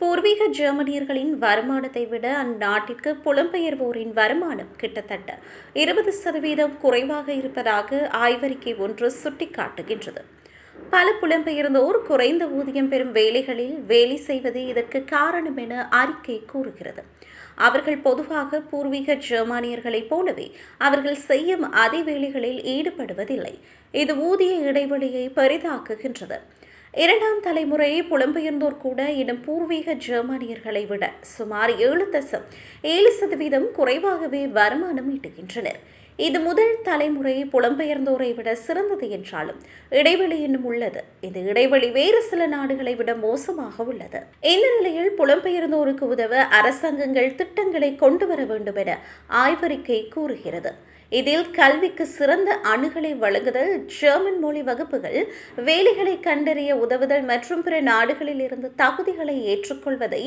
பூர்வீக ஜெர்மனியர்களின் வருமானத்தை விட அந்நாட்டிற்கு புலம்பெயர்வோரின் வருமானம் கிட்டத்தட்ட இருபது சதவீதம் குறைவாக இருப்பதாக ஆய்வறிக்கை ஒன்று சுட்டிக்காட்டுகின்றது. பல புலம்பெயர்ந்தோர் குறைந்த ஊதியம் பெறும் வேலைகளில் வேலை செய்வது இதற்கு காரணம் என அறிக்கை கூறுகிறது. அவர்கள் பொதுவாக பூர்வீக ஜெர்மானியர்களைப் போலவே அவர்கள் செய்யும் அதே வேலைகளில் ஈடுபடுவதில்லை. இது ஊதிய இடைவெளியை பெரிதாக்குகின்றது. இரண்டாம் தலைமுறை புலம்பெயர்ந்தோர் கூட இடம் பூர்வீக ஜெர்மானியர்களை விட சுமார் ஏழு தசம் ஏழு சதவீதம் குறைவாகவே வருமானம் ஈட்டுகின்றனர். இது முதல் தலைமுறை புலம்பெயர்ந்தோரை விட சிறந்தது என்றாலும் இடைவெளி இன்னும் உள்ளது. இந்த இடைவெளி வேறு சில நாடுகளை விட மோசமாக உள்ளது. இந்த நிலையில் புலம்பெயர்ந்தோருக்கு உதவ அரசாங்கங்கள் திட்டங்களை கொண்டு வர வேண்டும் என ஆய்வறிக்கை கூறுகிறது. இதில் கல்விக்கு சிறந்த அணுகலை வழங்குதல் ஜெர்மன் மொழி வகுப்புகள் வேலைகளை கண்டறிய உதவுதல் மற்றும் பிற நாடுகளில் இருந்து தகுதிகளை ஏற்றுக்கொள்வதை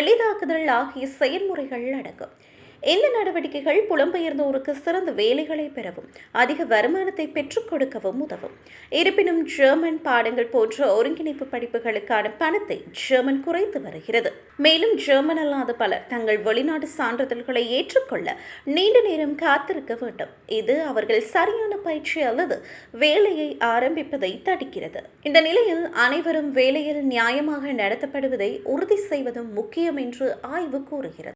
எளிதாக்குதல் ஆகிய செயல்முறைகள் அடங்கும். இந்த நடவடிக்கைகள் புலம்பெயர்ந்தோருக்கு சிறந்த வேலைகளை பெறவும் அதிக வருமானத்தை பெற்றுக் கொடுக்கவும் உதவும். இருப்பினும் ஜெர்மன் பாடங்கள் போன்ற ஒருங்கிணைப்பு படிப்புகளுக்கான பணத்தை ஜெர்மன் குறைத்து வருகிறது. மேலும் ஜெர்மன் அல்லாத பலர் தங்கள் வெளிநாட்டு சான்றிதழ்களை ஏற்றுக்கொள்ள நீண்ட நேரம் காத்திருக்க வேண்டும். இது அவர்கள் சரியான பயிற்சி அல்லது வேலையை ஆரம்பிப்பதை தடுக்கிறது. இந்த நிலையில் அனைவரும் வேலையில் நியாயமாக நடத்தப்படுவதை உறுதி செய்வதும் முக்கியம் என்று ஆய்வு கூறுகிறது.